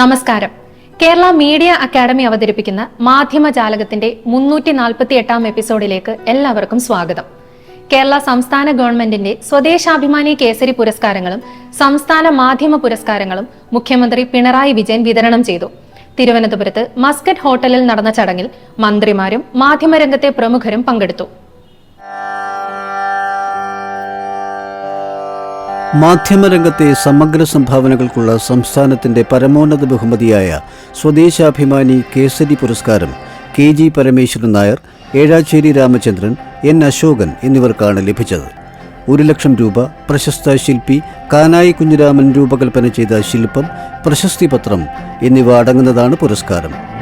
നമസ്കാരം. Kerala media academy അവതരിപ്പിക്കുന്ന മാധ്യമജാലകത്തിന്റെ മുന്നൂറ്റി നാൽപ്പത്തി എട്ടാം എപ്പിസോഡിലേക്ക് എല്ലാവർക്കും സ്വാഗതം. കേരള സംസ്ഥാന ഗവൺമെന്റിന്റെ സ്വദേശാഭിമാനി കേസരി പുരസ്കാരങ്ങളും സംസ്ഥാന മാധ്യമ പുരസ്കാരങ്ങളും മുഖ്യമന്ത്രി പിണറായി വിജയൻ വിതരണം ചെയ്തു. തിരുവനന്തപുരത്ത് മസ്കറ്റ് ഹോട്ടലിൽ നടന്ന ചടങ്ങിൽ മന്ത്രിമാരും മാധ്യമരംഗത്തെ പ്രമുഖരും പങ്കെടുത്തു. മാധ്യമരംഗത്തെ സമഗ്ര സംഭാവനകൾക്കുള്ള സംസ്ഥാനത്തിന്റെ പരമോന്നത ബഹുമതിയായ സ്വദേശാഭിമാനി കേസരി പുരസ്കാരം K G Parameswaran Nair Ezhacheri Ramachandran N Ashokan എന്നിവർക്കാണ് ലഭിച്ചത്. ഒരു ലക്ഷം രൂപ പ്രശസ്ത ശില്പി കാനായി കുഞ്ഞിരാമൻ രൂപകൽപ്പന ചെയ്ത ശില്പം പ്രശസ്തി പത്രം എന്നിവ അടങ്ങുന്നതാണ് പുരസ്കാരം.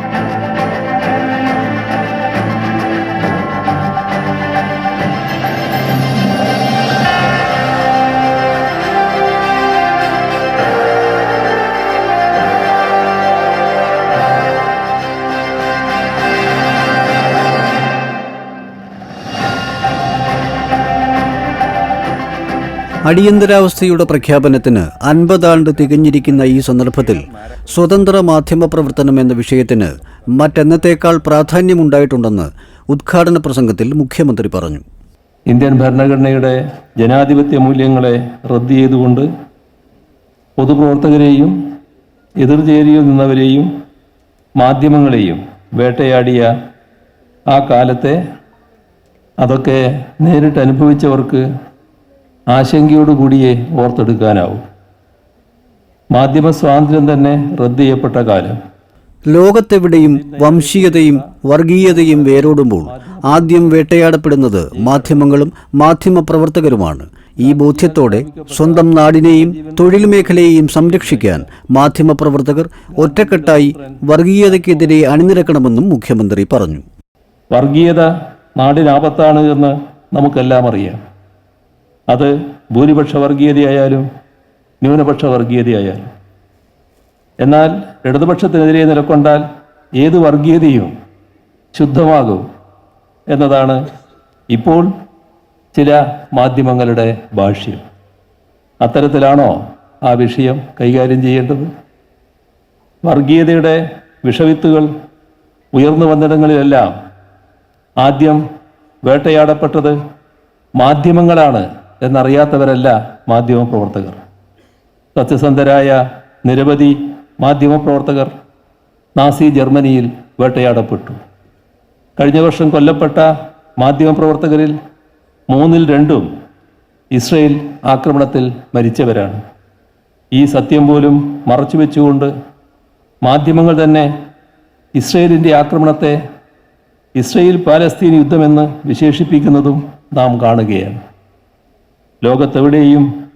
അടിയന്തരാവസ്ഥയുടെ പ്രഖ്യാപനത്തിന് അൻപതാണ്ട് തികഞ്ഞിരിക്കുന്ന ഈ സന്ദർഭത്തിൽ സ്വതന്ത്ര മാധ്യമ പ്രവർത്തനം എന്ന വിഷയത്തിന് മറ്റെന്നത്തേക്കാൾ പ്രാധാന്യമുണ്ടായിട്ടുണ്ടെന്ന് ഉദ്ഘാടന പ്രസംഗത്തിൽ മുഖ്യമന്ത്രി പറഞ്ഞു. ഇന്ത്യൻ ഭരണഘടനയുടെ ജനാധിപത്യ മൂല്യങ്ങളെ റദ്ദ് ചെയ്തുകൊണ്ട് പൊതുപ്രവർത്തകരെയും എതിർചേരിയിൽ നിന്നവരെയും മാധ്യമങ്ങളെയും വേട്ടയാടിയ ആ കാലത്തെ അതൊക്കെ നേരിട്ട് അനുഭവിച്ചവർക്ക് ആശങ്കയോടുകൂടിയേ ഓർത്തെടുക്കാനാവൂ. മാധ്യമ സ്വാതന്ത്ര്യം തന്നെ റദ്ദ് ചെയ്യപ്പെട്ട കാലം. ലോകത്തെവിടെയും വംശീയതയും വർഗീയതയും വേരോടുമ്പോൾ ആദ്യം വേട്ടയാടപ്പെടുന്നത് മാധ്യമങ്ങളും മാധ്യമപ്രവർത്തകരുമാണ് ഈ ബോധ്യത്തോടെ സ്വന്തം നാടിനെയും തൊഴിൽ മേഖലയെയും സംരക്ഷിക്കാൻ മാധ്യമപ്രവർത്തകർ ഒറ്റക്കെട്ടായി വർഗീയതയ്ക്കെതിരെ അണിനിരക്കണമെന്നും മുഖ്യമന്ത്രി പറഞ്ഞു. വർഗീയത നാടിനാപത്താണ് എന്ന് നമുക്കെല്ലാം അറിയാം. അത് ഭൂരിപക്ഷ വർഗീയതയായാലും ന്യൂനപക്ഷ വർഗീയതയായാലും എന്നാൽ ഇടതുപക്ഷത്തിനെതിരെ നിലക്കൊണ്ടാൽ ഏത് വർഗീയതയും ശുദ്ധമാകും എന്നതാണ് ഇപ്പോൾ ചില മാധ്യമങ്ങളുടെ ഭാഷ്യം. അത്തരത്തിലാണോ ആ വിഷയം കൈകാര്യം ചെയ്യേണ്ടത്? വർഗീയതയുടെ വിഷവിത്തുകൾ ഉയർന്നു വന്നിടങ്ങളിലെല്ലാം ആദ്യം വേട്ടയാടപ്പെട്ടത് മാധ്യമങ്ങളാണ് എന്നറിയാത്തവരല്ല മാധ്യമ പ്രവർത്തകർ. സത്യസന്ധരായ നിരവധി മാധ്യമപ്രവർത്തകർ നാസി ജർമ്മനിയിൽ വേട്ടയാടപ്പെട്ടു. കഴിഞ്ഞ വർഷം കൊല്ലപ്പെട്ട മാധ്യമ പ്രവർത്തകരിൽ മൂന്നിൽ രണ്ടും ഇസ്രയേൽ ആക്രമണത്തിൽ മരിച്ചവരാണ്. ഈ സത്യം പോലും മറച്ചു വെച്ചുകൊണ്ട് മാധ്യമങ്ങൾ തന്നെ ഇസ്രയേലിന്റെ ആക്രമണത്തെ ഇസ്രയേൽ പാലസ്തീൻ യുദ്ധമെന്ന് വിശേഷിപ്പിക്കുന്നതും നാം കാണുകയാണ്. ലോകത്തെവിടെയും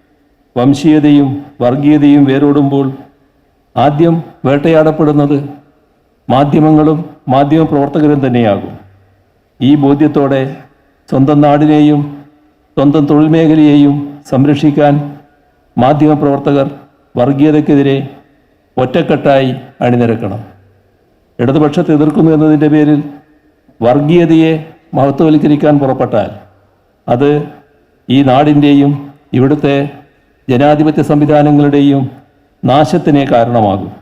വംശീയതയും വർഗീയതയും വേരോടുമ്പോൾ ആദ്യം വേട്ടയാടപ്പെടുന്നത് മാധ്യമങ്ങളും മാധ്യമ മാധ്യമപ്രവർത്തകരും തന്നെയാകും. ഈ ബോധ്യത്തോടെ സ്വന്തം നാടിനെയും സ്വന്തം തൊഴിൽ മേഖലയെയും സംരക്ഷിക്കാൻ മാധ്യമപ്രവർത്തകർ വർഗീയതയ്ക്കെതിരെ ഒറ്റക്കെട്ടായി അണിനിരക്കണം. ഇടതുപക്ഷത്തെ എതിർക്കുന്നു എന്നതിന്റെ പേരിൽ വർഗീയതയെ മഹത്വവൽക്കരിക്കാൻ പുറപ്പെട്ടാൽ അത് ഈ നാടിന്റെയും ഇവിടുത്തെ ജനാധിപത്യ സംവിധാനങ്ങളുടെയും നാശത്തിനെ കാരണമാകും.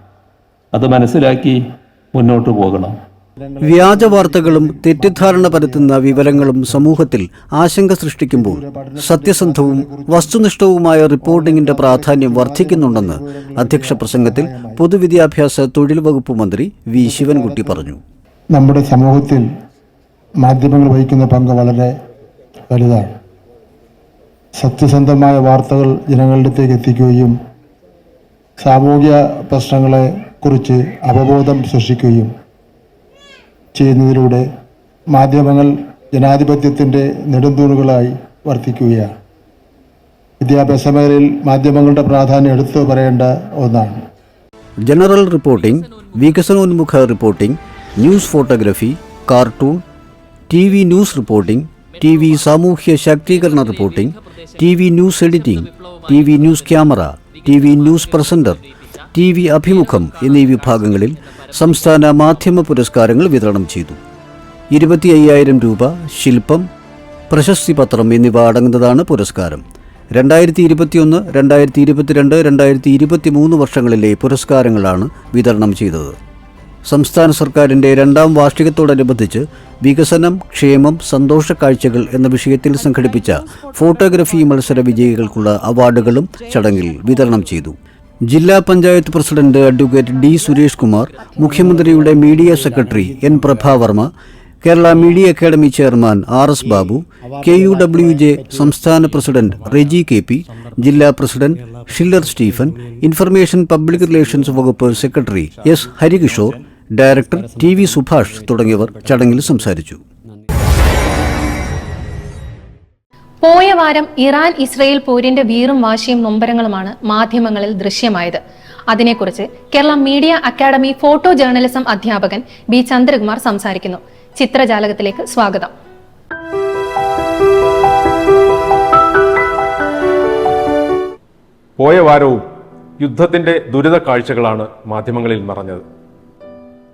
അത് മനസ്സിലാക്കി മുന്നോട്ട് പോകണം. വ്യാജ വാർത്തകളും തെറ്റിദ്ധാരണ പരത്തുന്ന വിവരങ്ങളും സമൂഹത്തിൽ ആശങ്ക സൃഷ്ടിക്കുമ്പോൾ സത്യസന്ധവും വസ്തുനിഷ്ഠവുമായ റിപ്പോർട്ടിംഗിന്റെ പ്രാധാന്യം വർദ്ധിക്കുന്നുണ്ടെന്ന് അധ്യക്ഷ പ്രസംഗത്തിൽ പൊതുവിദ്യാഭ്യാസ തൊഴിൽ വകുപ്പ് മന്ത്രി വി. ശിവൻകുട്ടി പറഞ്ഞു. നമ്മുടെ സമൂഹത്തിൽ മാധ്യമങ്ങൾ വഹിക്കുന്ന പങ്ക് വളരെ വലുതാണ്. സത്യസന്ധമായ വാർത്തകൾ ജനങ്ങളിലേക്ക് എത്തിക്കുകയും സാമൂഹിക പ്രശ്നങ്ങളെ കുറിച്ച് അവബോധം സൃഷ്ടിക്കുകയും ചെയ്യുന്നതിലൂടെ മാധ്യമങ്ങൾ ജനാധിപത്യത്തിന്റെ നെടുന്തൂണുകളായി വർത്തിക്കുകയാണ്. വിദ്യാഭ്യാസ മേഖലയിൽ മാധ്യമങ്ങളുടെ പ്രാധാന്യം എടുത്തു പറയേണ്ട ഒന്നാണ്. General reporting വികസനോന്മുഖ reporting news photography cartoon T V news reporting T V സാമൂഹ്യ ശാക്തീകരണ reporting T V news editing T V news camera T V news presenter T V അഭിമുഖം എന്നീ വിഭാഗങ്ങളിൽ സംസ്ഥാന മാധ്യമ പുരസ്കാരങ്ങൾ വിതരണം ചെയ്തു. ഇരുപത്തി അയ്യായിരം രൂപ ശില്പം പ്രശസ്തി പത്രം എന്നിവ അടങ്ങുന്നതാണ് പുരസ്കാരം. രണ്ടായിരത്തി ഇരുപത്തിയൊന്ന് രണ്ടായിരത്തി ഇരുപത്തിരണ്ട് രണ്ടായിരത്തി ഇരുപത്തി മൂന്ന് വർഷങ്ങളിലെ പുരസ്കാരങ്ങളാണ് വിതരണം ചെയ്തത്. സംസ്ഥാന സർക്കാരിന്റെ രണ്ടാം വാർഷികത്തോടനുബന്ധിച്ച് വികസനം ക്ഷേമം സന്തോഷ കാഴ്ചകൾ എന്ന വിഷയത്തിൽ സംഘടിപ്പിച്ച ഫോട്ടോഗ്രഫി മത്സര വിജയികൾക്കുള്ള അവാർഡുകളും ചടങ്ങിൽ വിതരണം ചെയ്തു. ജില്ലാ panchayat president advocate D Suresh Kumar മുഖ്യമന്ത്രിയുടെ media secretary N Prabha Varma Kerala media academy chairman R S Babu K U W J സംസ്ഥാന പ്രസിഡന്റ് റെജി കെ പി ജില്ലാ president Shiller Stephen information public relations വകുപ്പ് secretary S Harikishore director T V Subhash തുടങ്ങിയവർ ചടങ്ങിൽ സംസാരിച്ചു. പോയ വാരം Iran Israel പോരിന്റെ വീറും വാശിയും നൊമ്പരങ്ങളുമാണ് മാധ്യമങ്ങളിൽ ദൃശ്യമായത്. അതിനെക്കുറിച്ച് Kerala media academy photo journalism അധ്യാപകൻ ബി ചന്ദ്രകുമാർ സംസാരിക്കുന്നു. ചിത്രജാലകത്തിലേക്ക് സ്വാഗതം. പോയ വാരവും യുദ്ധത്തിന്റെ ദുരിത കാഴ്ചകളാണ് മാധ്യമങ്ങളിൽ നിറഞ്ഞത്.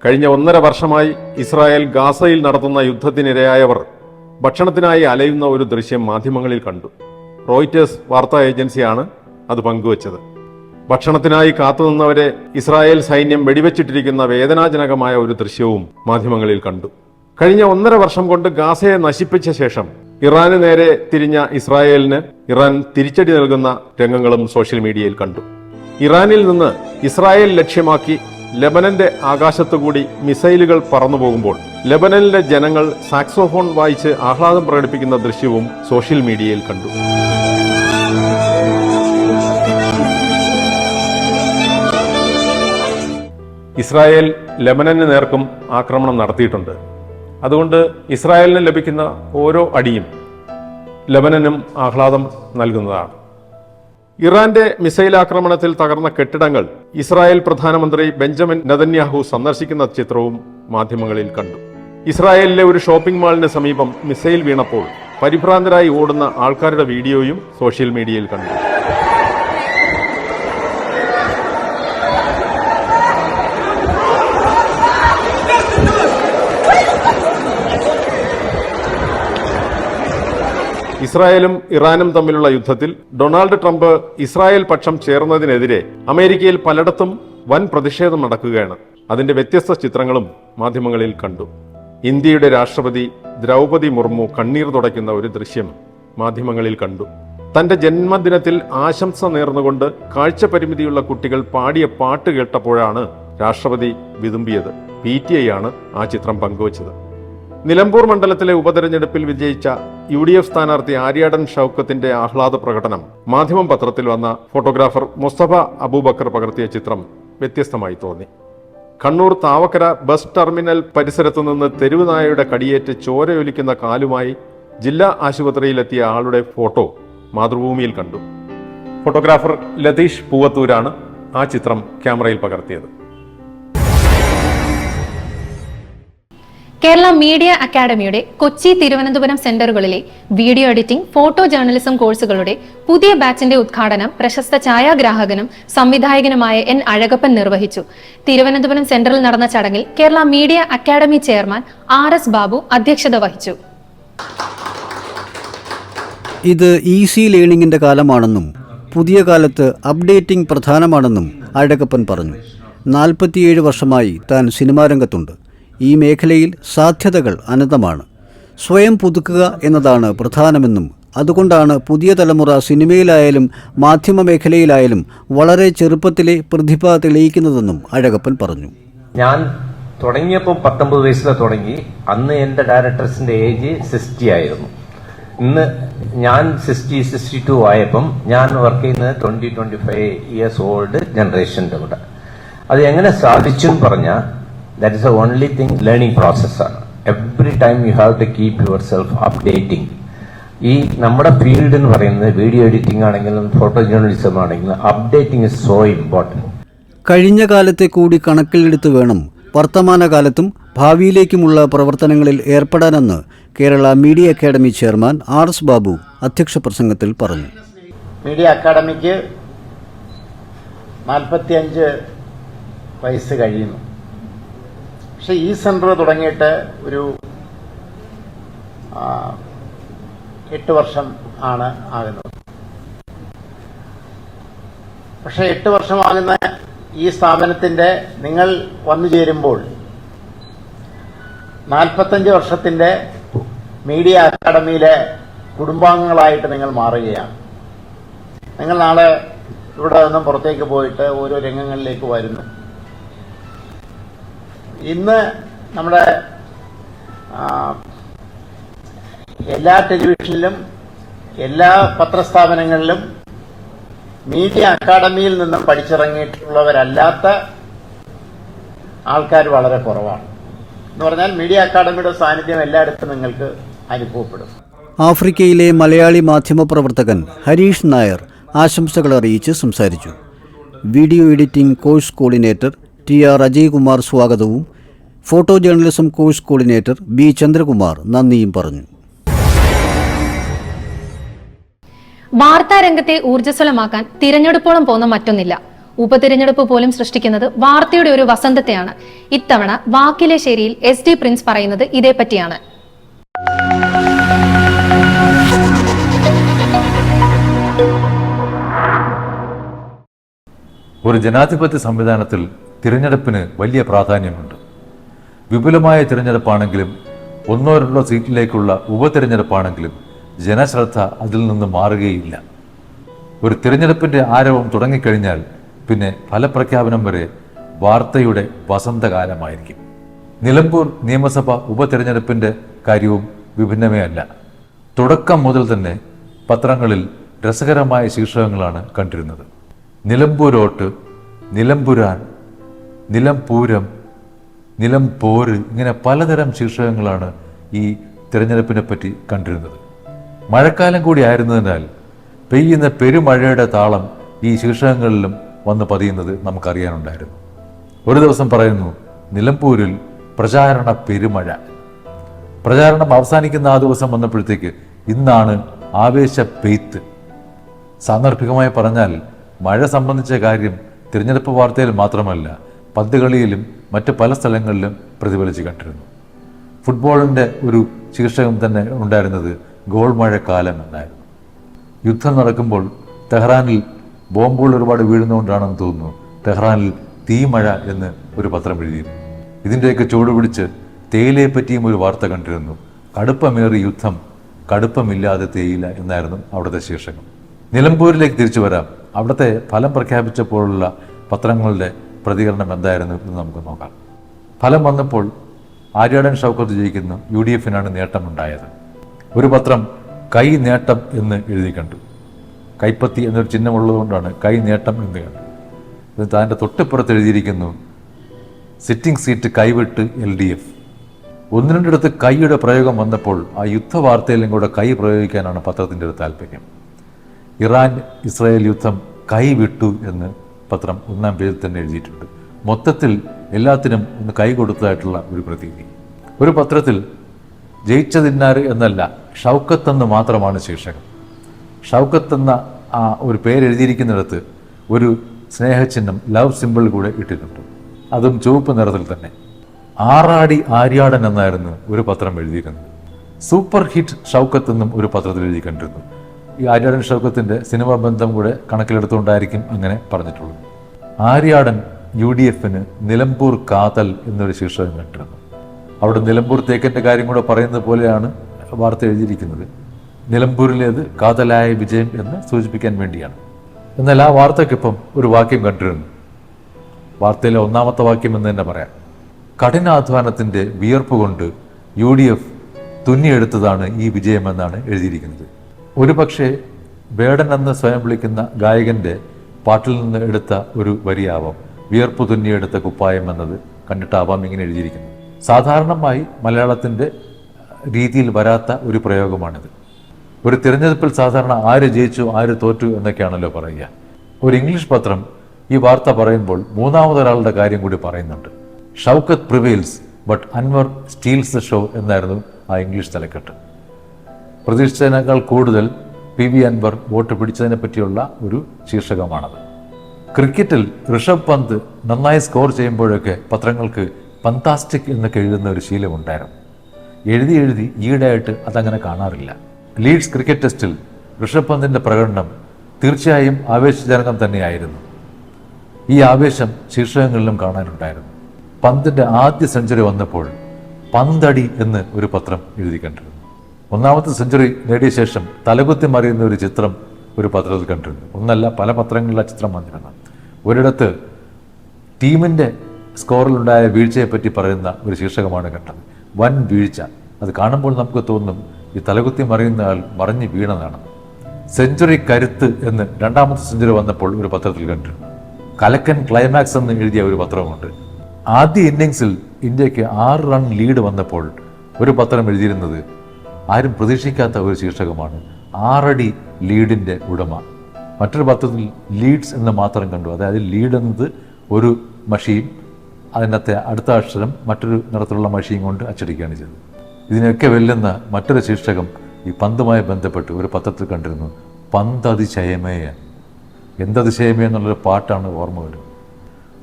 കഴിഞ്ഞ ഒന്നര വർഷമായി ഇസ്രായേൽ ഗാസയിൽ നടത്തുന്ന യുദ്ധത്തിനിരയായവർ ഭക്ഷണത്തിനായി അലയുന്ന ഒരു ദൃശ്യം മാധ്യമങ്ങളിൽ കണ്ടു. റോയിറ്റേഴ്സ് വാർത്താ ഏജൻസിയാണ് അത് പങ്കുവച്ചത്. ഭക്ഷണത്തിനായി കാത്തുനിന്നവരെ ഇസ്രായേൽ സൈന്യം വെടിവെച്ചിട്ടിരിക്കുന്ന വേദനാജനകമായ ഒരു ദൃശ്യവും മാധ്യമങ്ങളിൽ കണ്ടു. കഴിഞ്ഞ ഒന്നര വർഷം കൊണ്ട് ഗാസയെ നശിപ്പിച്ച ശേഷം ഇറാന് നേരെ തിരിഞ്ഞ ഇസ്രായേലിന് ഇറാൻ തിരിച്ചടി നൽകുന്ന രംഗങ്ങളും സോഷ്യൽ മീഡിയയിൽ കണ്ടു. ഇറാനിൽ നിന്ന് ഇസ്രായേൽ ലക്ഷ്യമാക്കി ലെബനന്റെ ആകാശത്തുകൂടി മിസൈലുകൾ പറന്നു പോകുമ്പോൾ ലെബനനിലെ ജനങ്ങൾ സാക്സോഫോൺ വായിച്ച് ആഹ്ലാദം പ്രകടിപ്പിക്കുന്ന ദൃശ്യവും സോഷ്യൽ മീഡിയയിൽ കണ്ടു. ഇസ്രായേൽ ലെബനന് നേർക്കും ആക്രമണം നടത്തിയിട്ടുണ്ട്. അതുകൊണ്ട് ഇസ്രായേലിന് ലഭിക്കുന്ന ഓരോ അടിയും ലെബനനും ആഹ്ലാദം നൽകുന്നതാണ്. ഇറാന്റെ മിസൈൽ ആക്രമണത്തിൽ തകർന്ന കെട്ടിടങ്ങൾ ഇസ്രായേൽ പ്രധാനമന്ത്രി ബെഞ്ചമിൻ നദന്യാഹു സന്ദർശിക്കുന്ന ചിത്രവും മാധ്യമങ്ങളിൽ കണ്ടു. ഇസ്രായേലിലെ ഒരു ഷോപ്പിംഗ് മാളിന് സമീപം മിസൈൽ വീണപ്പോൾ പരിഭ്രാന്തരായി ഓടുന്ന ആൾക്കാരുടെ വീഡിയോയും സോഷ്യൽ മീഡിയയിൽ കണ്ടു. ഇസ്രായേലും ഇറാനും തമ്മിലുള്ള യുദ്ധത്തിൽ ഡൊണാൾഡ് ട്രംപ് ഇസ്രായേൽ പക്ഷം ചേർന്നതിനെതിരെ അമേരിക്കയിൽ പലയിടത്തും വൻ പ്രതിഷേധം നടക്കുകയാണ്. അതിന്റെ വ്യത്യസ്ത ചിത്രങ്ങളും മാധ്യമങ്ങളിൽ കണ്ടു. ഇന്ത്യയുടെ രാഷ്ട്രപതി ദ്രൗപതി മുർമു കണ്ണീർ തുടയ്ക്കുന്ന ഒരു ദൃശ്യം മാധ്യമങ്ങളിൽ കണ്ടു. തന്റെ ജന്മദിനത്തിൽ ആശംസ നേർന്നുകൊണ്ട് കാഴ്ച പരിമിതിയുള്ള കുട്ടികൾ പാടിയ പാട്ട് കേട്ടപ്പോഴാണ് രാഷ്ട്രപതി വിതുമ്പിയത്. പി ടി ഐ ആണ് ആ ചിത്രം പങ്കുവച്ചത്. നിലമ്പൂർ മണ്ഡലത്തിലെ ഉപതെരഞ്ഞെടുപ്പിൽ വിജയിച്ച യു ഡി എഫ് സ്ഥാനാർത്ഥി ആര്യാടൻ ഷൌക്കത്തിന്റെ ആഹ്ലാദ പ്രകടനം. മാധ്യമം പത്രത്തിൽ വന്ന ഫോട്ടോഗ്രാഫർ മുസ്തഫ അബൂബക്കർ പകർത്തിയ ചിത്രം വ്യത്യസ്തമായി തോന്നി. കണ്ണൂർ താവക്കര ബസ് ടെർമിനൽ പരിസരത്തുനിന്ന് നിന്ന് തെരുവ് കടിയേറ്റ് ചോരയൊലിക്കുന്ന കാലുമായി ജില്ലാ ആശുപത്രിയിലെത്തിയ ആളുടെ ഫോട്ടോ മാതൃഭൂമിയിൽ കണ്ടു. ഫോട്ടോഗ്രാഫർ ലതീഷ് പൂവത്തൂരാണ് ആ ചിത്രം ക്യാമറയിൽ പകർത്തിയത്. കേരള മീഡിയ അക്കാദമിയുടെ കൊച്ചി തിരുവനന്തപുരം സെന്ററുകളിലെ വീഡിയോ എഡിറ്റിംഗ് ഫോട്ടോ ജേർണലിസം കോഴ്സുകളുടെ പുതിയ ബാച്ചിന്റെ ഉദ്ഘാടനം പ്രശസ്ത ഛായാഗ്രാഹകനും സംവിധായകനുമായ എൻ അഴകപ്പൻ നിർവഹിച്ചു. തിരുവനന്തപുരം സെന്ററിൽ നടന്ന ചടങ്ങിൽ Kerala media academy chairman R S Babu അധ്യക്ഷത വഹിച്ചു. ഇത് ഈസി ലേണിംഗിന്റെ കാലമാണെന്നും പുതിയ കാലത്ത് അപ്ഡേറ്റിംഗ് പ്രധാനമാണെന്നും അഴകപ്പൻ പറഞ്ഞു. നാൽപ്പത്തിയേഴ് വർഷമായി താൻ സിനിമാ രംഗത്തുണ്ട്. ഈ മേഖലയിൽ സാധ്യതകൾ അനന്തമാണ്. സ്വയം പുതുക്കുക എന്നതാണ് പ്രധാനമെന്നും അതുകൊണ്ടാണ് പുതിയ തലമുറ സിനിമയിലായാലും മാധ്യമ മേഖലയിലായാലും വളരെ ചെറുപ്പത്തിലെ പ്രതിഭ തെളിയിക്കുന്നതെന്നും അഴകപ്പൻ പറഞ്ഞു. ഞാൻ തുടങ്ങിയപ്പോൾ പത്തൊമ്പത് വയസ്സിൽ തുടങ്ങി. അന്ന് എന്റെ ഡയറക്ടർസിന്റെ ഏജ് സിക്സ്റ്റി ആയിരുന്നു. ഇന്ന് ഞാൻ സിക്സ്റ്റി സിക്സ്റ്റി ടു ആയപ്പം ഞാൻ വർക്ക് ചെയ്യുന്നത് twenty twenty five years old ജനറേഷന്റെ കൂടെ. അത് എങ്ങനെ സാധിച്ചു എന്ന് പറഞ്ഞാൽ that is a only thing learning പ്രോസസ്സാണ് every time you have to keep yourself updating ഈ നമ്മുടെ ഫീൽഡ് എന്ന് പറയുന്നത് വീഡിയോ എഡിറ്റിംഗ് ആണെങ്കിലും ഫോട്ടോ ജേർണലിസം ആണെങ്കിലും അപ്ഡേറ്റിംഗ് ഇസ് സോ ഇമ്പോർട്ടന്റ് കഴിഞ്ഞ കാലത്തെ കൂടി കണക്കിലെടുത്ത് വേണം വർത്തമാനകാലത്തും ഭാവിയിലേക്കുമുള്ള പ്രവർത്തനങ്ങളിൽ ഏർപ്പെടാനെന്ന് Kerala media academy chairman R S Babu അധ്യക്ഷ പ്രസംഗത്തിൽ പറഞ്ഞു. മീഡിയ അക്കാദമിക്ക് നാൽപ്പത്തിയഞ്ച് വയസ്സ് കഴിയുന്നു. പക്ഷെ ഈ സെന്റർ തുടങ്ങിയിട്ട് ഒരു എട്ട് വർഷം ആണ് ആകുന്നത്. പക്ഷെ എട്ട് വർഷമാകുന്ന ഈ സ്ഥാപനത്തിന്റെ നിങ്ങൾ വന്നു ചേരുമ്പോൾ നാൽപ്പത്തഞ്ച് വർഷത്തിന്റെ മീഡിയ അക്കാഡമിയിലെ കുടുംബാംഗങ്ങളായിട്ട് നിങ്ങൾ മാറുകയാണ്. നിങ്ങൾ നാളെ ഇവിടെ നിന്നും പുറത്തേക്ക് പോയിട്ട് ഓരോ രംഗങ്ങളിലേക്ക് വരുന്നു. ഇന്ന് നമ്മുടെ എല്ലാ ടെലിവിഷനിലും എല്ലാ പത്രസ്ഥാപനങ്ങളിലും മീഡിയ അക്കാദമിയിൽ നിന്നും പഠിച്ചിറങ്ങിയിട്ടുള്ളവരല്ലാത്ത ആൾക്കാർ വളരെ കുറവാണ്. എന്ന് പറഞ്ഞാൽ മീഡിയ അക്കാദമിയുടെ സാന്നിധ്യം എല്ലായിടത്തും നിങ്ങൾക്ക് അനുഭവപ്പെടും. ആഫ്രിക്കയിലെ മലയാളി മാധ്യമ പ്രവർത്തകൻ ഹരീഷ് നായർ ആശംസകൾ അറിയിച്ച് സംസാരിച്ചു. Video editing course coordinator T R Ajaykumar സ്വാഗതവും photo journalism course coordinator B Chandrakumar നന്ദിയും പറഞ്ഞു. വാർത്താ രംഗത്തെ ഊർജസ്വലമാക്കാൻ തിരഞ്ഞെടുപ്പോളം പോകുന്ന മറ്റൊന്നില്ല. ഉപതിരഞ്ഞെടുപ്പ് പോലും സൃഷ്ടിക്കുന്നത് വാർത്തയുടെ ഒരു വസന്തത്തെയാണ്. ഇത്തവണ വാക്കിലെ ശരിയിൽ എസ് ഡി പ്രിൻസ് പറയുന്നത് ഇതേപ്പറ്റിയാണ്. ഒരു ജനാധിപത്യ സംവിധാനത്തിൽ തിരഞ്ഞെടുപ്പിന് വലിയ പ്രാധാന്യമുണ്ട്. വിപുലമായ തിരഞ്ഞെടുപ്പാണെങ്കിലും ഒന്നോ രണ്ടോ സീറ്റിലേക്കുള്ള ഉപതിരഞ്ഞെടുപ്പാണെങ്കിലും ജനശ്രദ്ധ അതിൽ നിന്ന് മാറുകയില്ല. ഒരു തിരഞ്ഞെടുപ്പിന്റെ ആരവം തുടങ്ങിക്കഴിഞ്ഞാൽ പിന്നെ ഫലപ്രഖ്യാപനം വരെ വാർത്തയുടെ വസന്തകാലമായിരിക്കും. നിലമ്പൂർ നിയമസഭ ഉപതിരഞ്ഞെടുപ്പിന്റെ കാര്യവും വിഭിന്നമേ അല്ല തുടക്കം മുതൽ തന്നെ പത്രങ്ങളിൽ രസകരമായ ശീർഷകങ്ങളാണ് കണ്ടിരുന്നത്. നിലമ്പൂരോട്ട് നിലമ്പുരാൻ നിലംപൂരം നിലംപോര് ഇങ്ങനെ പലതരം ശീർഷകങ്ങളാണ് ഈ തിരഞ്ഞെടുപ്പിനെ പറ്റി കണ്ടിരുന്നത്. മഴക്കാലം കൂടി ആയിരുന്നതിനാൽ പെയ്യുന്ന പെരുമഴയുടെ താളം ഈ ശീർഷകങ്ങളിലും വന്ന് പതിയുന്നത് നമുക്കറിയാനുണ്ടായിരുന്നു. ഒരു ദിവസം പറയുന്നു നിലമ്പൂരിൽ പ്രചാരണ പെരുമഴ. പ്രചാരണം അവസാനിക്കുന്ന ആ ദിവസം വന്നപ്പോഴത്തേക്ക് ഇന്നാണ് ആവേശ പെയ്ത്ത്. സാന്ദർഭികമായി പറഞ്ഞാൽ മഴ സംബന്ധിച്ച കാര്യം തിരഞ്ഞെടുപ്പ് വാർത്തയിൽ മാത്രമല്ല പന്ത് കളിയിലും മറ്റ് പല സ്ഥലങ്ങളിലും പ്രതിഫലിച്ച് കണ്ടിരുന്നു. ഫുട്ബോളിന്റെ ഒരു ശീർഷകം തന്നെ ഉണ്ടായിരുന്നത് ഗോൾ മഴക്കാലം എന്നായിരുന്നു. യുദ്ധം നടക്കുമ്പോൾ തെഹ്റാനിൽ ബോംബുകൾ ഒരുപാട് വീഴുന്നുകൊണ്ടാണെന്ന് തോന്നുന്നു തെഹ്റാനിൽ തീമഴ എന്ന് ഒരു പത്രം എഴുതിയിരുന്നു. ഇതിന്റെയൊക്കെ ചൂടുപിടിച്ച് തേയിലയെ പറ്റിയും ഒരു വാർത്ത കണ്ടിരുന്നു. കടുപ്പമേറി യുദ്ധം കടുപ്പമില്ലാതെ തേയില എന്നായിരുന്നു അവിടുത്തെ ശീർഷകം. നിലമ്പൂരിലേക്ക് തിരിച്ചു വരാം. അവിടുത്തെ ഫലം പ്രഖ്യാപിച്ചപ്പോഴുള്ള പത്രങ്ങളുടെ പ്രതികരണം എന്തായിരുന്നു എന്ന് നമുക്ക് നോക്കാം. ഫലം വന്നപ്പോൾ ആര്യാടൻ ഷൗക്കത്ത് ജയിക്കുന്ന യു ഡി എഫിനാണ് നേട്ടമുണ്ടായത്. ഒരു പത്രം കൈ നേട്ടം എന്ന് എഴുതി കണ്ടു. കൈപ്പത്തി എന്നൊരു ചിഹ്നമുള്ളതുകൊണ്ടാണ് കൈ നേട്ടം എന്ന് കണ്ടു. ഇത് താന്റെ തൊട്ടിപ്പുറത്ത് എഴുതിയിരിക്കുന്നു സിറ്റിംഗ് സീറ്റ് കൈവിട്ട് എൽ ഡി എഫ്. ഒന്ന് രണ്ടിടത്ത് കൈയുടെ പ്രയോഗം വന്നപ്പോൾ ആ യുദ്ധ വാർത്തയിലും കൂടെ കൈ പ്രയോഗിക്കാനാണ് പത്രത്തിന്റെ ഒരു താല്പര്യം ഇറാൻ ഇസ്രായേൽ യുദ്ധം കൈവിട്ടു എന്ന് പത്രം ഒന്നാം പേജിൽ തന്നെ എഴുതിയിട്ടുണ്ട്. മൊത്തത്തിൽ എല്ലാത്തിനും ഒന്ന് കൈ കൊടുത്തതായിട്ടുള്ള ഒരു പ്രതീതി. ഒരു പത്രത്തിൽ ജയിച്ചതിന്നാർ എന്നല്ല ഷൗക്കത്ത് എന്ന് മാത്രമാണ് ശീർഷകം. ഷൗക്കത്ത് എന്ന ആ ഒരു പേരെഴുതിയിരിക്കുന്നിടത്ത് ഒരു സ്നേഹചിഹ്നം ലവ് സിമ്പിൾ കൂടെ ഇട്ടിട്ടുണ്ട്. അതും ചുവപ്പ് നിറത്തിൽ തന്നെ. ആറാടി ആര്യാടൻ എന്നായിരുന്നു ഒരു പത്രം എഴുതിയിരുന്നത്. സൂപ്പർ ഹിറ്റ് ഷൗക്കത്ത് എന്നും ഒരു പത്രത്തിൽ എഴുതി കണ്ടിരുന്നു. ഈ ആര്യാടൻ ഷൗക്കത്തിന്റെ സിനിമാ ബന്ധം കൂടെ കണക്കിലെടുത്തുകൊണ്ടായിരിക്കും അങ്ങനെ പറഞ്ഞിട്ടുള്ളത്. ആര്യാടൻ യു ഡി എഫിന് നിലമ്പൂർ കാതൽ എന്നൊരു ശീർഷകം കണ്ടിരുന്നു. അവിടെ നിലമ്പൂർ തേക്കന്റെ കാര്യം കൂടെ പറയുന്നത് പോലെയാണ് വാർത്ത എഴുതിയിരിക്കുന്നത്. നിലമ്പൂരിലേത് കാതലായ വിജയം എന്ന് സൂചിപ്പിക്കാൻ വേണ്ടിയാണ്. എന്നാൽ ആ വാർത്തയ്ക്കൊപ്പം ഒരു വാക്യം കണ്ടിരുന്നു. വാർത്തയിലെ ഒന്നാമത്തെ വാക്യം എന്ന് തന്നെ പറയാം. കഠിനാധ്വാനത്തിന്റെ വിയർപ്പ് കൊണ്ട് യു ഡി എഫ് തുന്നിയെടുത്തതാണ് ഈ വിജയമെന്നാണ് എഴുതിയിരിക്കുന്നത്. ഒരു പക്ഷേ വേടൻ എന്ന് സ്വയം വിളിക്കുന്ന ഗായകന്റെ പാട്ടിൽ നിന്ന് എടുത്ത ഒരു വരിയാവാം. വിയർപ്പ് തുന്നിയെടുത്ത കുപ്പായം എന്നത് കണ്ടിട്ടാവാം ഇങ്ങനെ എഴുതിയിരിക്കുന്നത്. സാധാരണമായി മലയാളത്തിന്റെ രീതിയിൽ വരാത്ത ഒരു പ്രയോഗമാണിത്. ഒരു തിരഞ്ഞെടുപ്പിൽ സാധാരണ ആര് ജയിച്ചു ആര് തോറ്റു എന്നൊക്കെയാണല്ലോ പറയുക. ഒരു ഇംഗ്ലീഷ് പത്രം ഈ വാർത്ത പറയുമ്പോൾ മൂന്നാമതൊരാളുടെ കാര്യം കൂടി പറയുന്നുണ്ട്. Shoukath prevails but Anvar steals the show എന്നായിരുന്നു ആ ഇംഗ്ലീഷ് തലക്കെട്ട്. പ്രതീക്ഷിച്ചതിനേക്കാൾ കൂടുതൽ പി വി അൻവർ വോട്ട് പിടിച്ചതിനെ പറ്റിയുള്ള ഒരു ശീർഷകമാണത്. ക്രിക്കറ്റിൽ ഋഷഭ് പന്ത് നന്നായി സ്കോർ ചെയ്യുമ്പോഴൊക്കെ പത്രങ്ങൾക്ക് പന്താസ്റ്റിക് എന്നൊക്കെ എഴുതുന്ന ഒരു ശീലമുണ്ടായിരുന്നു. എഴുതി എഴുതി ഈയിടെയായിട്ട് അതങ്ങനെ കാണാറില്ല. ലീഡ്സ് ക്രിക്കറ്റ് ടെസ്റ്റിൽ ഋഷഭ് പന്തിന്റെ പ്രകടനം തീർച്ചയായും ആവേശജനകം തന്നെയായിരുന്നു. ഈ ആവേശം ശീർഷകങ്ങളിലും കാണാനുണ്ടായിരുന്നു. പന്തിന്റെ ആദ്യ സെഞ്ചുറി വന്നപ്പോൾ പന്തടി എന്ന് ഒരു പത്രം എഴുതി കണ്ടിരുന്നു. ഒന്നാമത്തെ സെഞ്ചുറി നേടിയ ശേഷം തലകുത്തി മറിയുന്ന ഒരു ചിത്രം ഒരു പത്രത്തിൽ കണ്ടിരുന്നു ഒന്നല്ല പല പത്രങ്ങളിലെ ചിത്രം വന്നിരുന്നു. ഒരിടത്ത് ടീമിന്റെ സ്കോറിലുണ്ടായ വീഴ്ചയെപ്പറ്റി പറയുന്ന ഒരു ശീർഷകമാണ് കണ്ടത്. വൻ വീഴ്ച. അത് കാണുമ്പോൾ നമുക്ക് തോന്നും ഈ തലകുത്തി മറിയുന്ന ആൾ മറിഞ്ഞ് വീണതാണ്. സെഞ്ചുറി കരുത്ത് എന്ന് രണ്ടാമത്തെ സെഞ്ചുറി വന്നപ്പോൾ ഒരു പത്രത്തിൽ കണ്ടിരുന്നു കലക്കൻ ക്ലൈമാക്സ് എന്ന് എഴുതിയ ഒരു പത്രമുണ്ട്. ആദ്യ ഇന്നിങ്സിൽ ഇന്ത്യയ്ക്ക് ആറ് റൺ ലീഡ് വന്നപ്പോൾ ഒരു പത്രം എഴുതിയിരുന്നത് ആരും പ്രതീക്ഷിക്കാത്ത ഒരു ശീർഷകമാണ് ആറടി ലീഡിന്റെ ഉടമ. മറ്റൊരു പത്രത്തിൽ ലീഡ്സ് എന്ന് മാത്രം കണ്ടു. അതായത് ലീഡ് എന്നത് ഒരു മഷിയും അതിനകത്തെ അടുത്ത അക്ഷരം മറ്റൊരു നിറത്തിലുള്ള മഷിയും കൊണ്ട് അച്ചടിക്കുകയാണ് ചെയ്തത്. ഇതിനൊക്കെ വെല്ലുന്ന മറ്റൊരു ശീർഷകം ഈ പന്തുമായി ബന്ധപ്പെട്ട് ഒരു പത്രത്തിൽ കണ്ടിരുന്നു. പന്തതിശയമേയ എന്തതിശയമേ എന്നുള്ളൊരു പാട്ടാണ് ഓർമ്മ വരുന്നത്.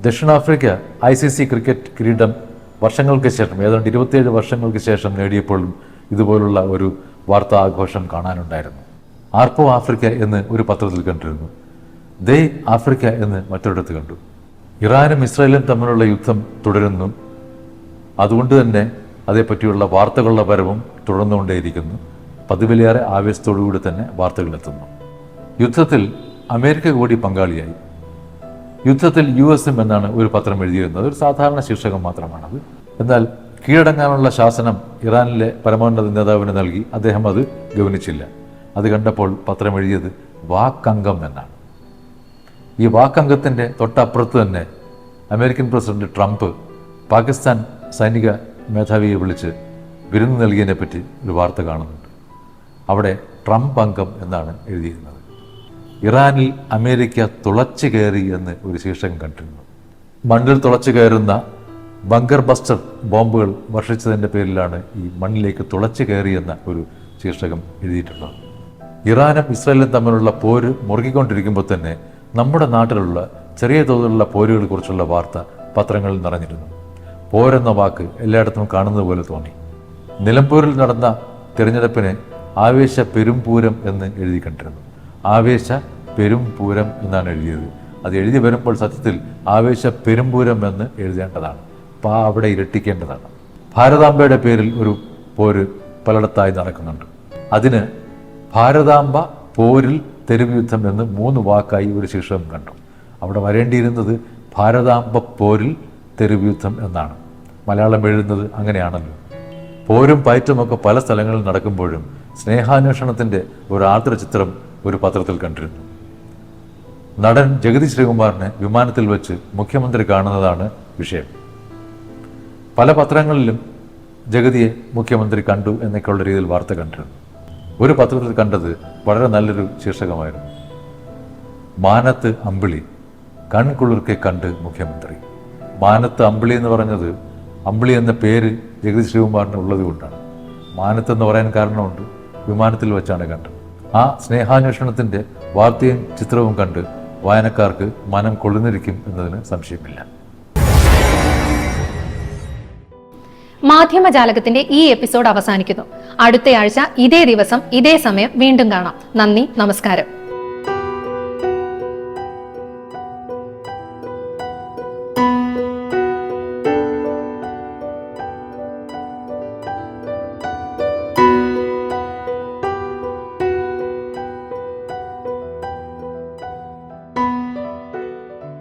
ദക്ഷിണാഫ്രിക്ക ഐ സി സി ക്രിക്കറ്റ് കിരീടം വർഷങ്ങൾക്ക് ശേഷം ഏതാണ്ട് ഇരുപത്തിയേഴ് വർഷങ്ങൾക്ക് ശേഷം നേടിയപ്പോഴും ഇതുപോലുള്ള ഒരു വാർത്താഘോഷം കാണാനുണ്ടായിരുന്നു. ആർപ്പോ ആഫ്രിക്ക എന്ന് ഒരു പത്രത്തിൽ കണ്ടിരുന്നു. ദേ ആഫ്രിക്ക എന്ന് മറ്റൊരിടത്ത് കണ്ടു. ഇറാനും ഇസ്രായേലും തമ്മിലുള്ള യുദ്ധം തുടരുന്നു. അതുകൊണ്ട് തന്നെ അതേപ്പറ്റിയുള്ള വാർത്തകളുടെ വരവും തുടർന്നുകൊണ്ടേയിരിക്കുന്നു. പതിവിലേറെ ആവേശത്തോടുകൂടി തന്നെ വാർത്തകൾ എത്തുന്നു യുദ്ധത്തിൽ അമേരിക്ക കൂടി പങ്കാളിയായി. യുദ്ധത്തിൽ യു എസ് എം എന്നാണ് ഒരു പത്രം എഴുതിയിരുന്നത്. ഒരു സാധാരണ ശീർഷകം മാത്രമാണത്. എന്നാൽ കീഴടങ്ങാനുള്ള ശാസനം ഇറാനിലെ പരമോന്നത നേതാവിന് നൽകി അദ്ദേഹം അത് ഗവനിച്ചില്ല. അത് കണ്ടപ്പോൾ പത്രം എഴുതിയത് വാക്കംഗം എന്നാണ്. ഈ വാക്കംഗത്തിന്റെ തൊട്ടപ്പുറത്ത് തന്നെ അമേരിക്കൻ പ്രസിഡന്റ് ട്രംപ് പാകിസ്ഥാൻ സൈനിക മേധാവിയെ വിളിച്ച് വിരുന്ന് നൽകിയതിനെ പറ്റി ഒരു വാർത്ത കാണുന്നുണ്ട്. അവിടെ ട്രംപ് അംഗം എന്നാണ് എഴുതിയിരുന്നത്. ഇറാനിൽ അമേരിക്ക തുളച്ചു കയറി എന്ന് ഒരു ശീർഷകം കണ്ടിരുന്നു. മണ്ണിൽ തുളച്ചു കയറുന്ന ബങ്കർ ബസ്റ്റർ ബോംബുകൾ വർഷിച്ചതിന്റെ പേരിലാണ് ഈ മണ്ണിലേക്ക് തുളച്ചു കയറിയെന്ന ഒരു ശീർഷകം എഴുതിയിട്ടുള്ളത്. ഇറാനും ഇസ്രായേലും തമ്മിലുള്ള പോര് മുറുകിക്കൊണ്ടിരിക്കുമ്പോൾ തന്നെ നമ്മുടെ നാട്ടിലുള്ള ചെറിയ തോതിലുള്ള പോരുകളെ കുറിച്ചുള്ള വാർത്ത പത്രങ്ങളിൽ നിറഞ്ഞിരുന്നു. പോരെന്ന വാക്ക് എല്ലായിടത്തും കാണുന്നത് പോലെ തോന്നി. നിലമ്പൂരിൽ നടന്ന തിരഞ്ഞെടുപ്പിന് ആവേശ പെരുംപൂരം എന്ന് എഴുതി കണ്ടിരുന്നു. ആവേശ പെരുംപൂരം എന്നാണ് എഴുതിയത്. അത് എഴുതി വരുമ്പോൾ സത്യത്തിൽ ആവേശ പെരുംപൂരം എന്ന് എഴുതേണ്ടതാണ്. പാ അവിടെ ഇരട്ടിക്കേണ്ടതാണ്. ഭാരതാംബയുടെ പേരിൽ ഒരു പോര് പലയിടത്തായി നടക്കുന്നുണ്ട്. അതിന് ഭാരതാംബ പോരിൽ തെരുവ് യുദ്ധം എന്ന് മൂന്ന് വാക്കായി ഒരു ശീർഷകം കണ്ടു. അവിടെ വരേണ്ടിയിരുന്നത് ഭാരതാംബ പോരിൽ തെരുവ് യുദ്ധം എന്നാണ്. മലയാളം എഴുതുന്നത് അങ്ങനെയാണല്ലോ. പോരും പയറ്റുമൊക്കെ പല സ്ഥലങ്ങളിൽ നടക്കുമ്പോഴും സ്നേഹാന്വേഷണത്തിന്റെ ഒരു ആർദ്ര ചിത്രം ഒരു പത്രത്തിൽ കണ്ടിരുന്നു. നടൻ ജഗതി ശ്രീകുമാറിനെ വിമാനത്തിൽ വെച്ച് മുഖ്യമന്ത്രി കാണുന്നതാണ് വിഷയം. പല പത്രങ്ങളിലും ജഗതിയെ മുഖ്യമന്ത്രി കണ്ടു എന്നൊക്കെയുള്ള രീതിയിൽ വാർത്ത കണ്ടിരുന്നു ഒരു പത്രത്തിൽ കണ്ടത് വളരെ നല്ലൊരു ശീർഷകമായിരുന്നു. മാനത്ത് അമ്പിളി കൺകുളിർക്കെ കണ്ട് മുഖ്യമന്ത്രി. മാനത്ത് അമ്പിളി എന്ന് പറഞ്ഞത് അമ്പിളി എന്ന പേര് ജഗതി ശ്രീകുമാറിന് ഉള്ളത് കൊണ്ടാണ്. മാനത്ത് എന്ന് പറയാൻ കാരണമുണ്ട് വിമാനത്തിൽ വെച്ചാണ് കണ്ടത്. ആ സ്നേഹാന്വേഷണത്തിന്റെ വാർത്തയും ചിത്രവും കണ്ട് വായനക്കാർക്ക് മനം കൊള്ളുന്നിരിക്കും എന്നതിന് സംശയമില്ല. മാധ്യമജാലകത്തിന്റെ ഈ എപ്പിസോഡ് അവസാനിക്കുന്നു. അടുത്തയാഴ്ച ഇതേ ദിവസം ഇതേ സമയം വീണ്ടും കാണാം. നന്ദി നമസ്കാരം.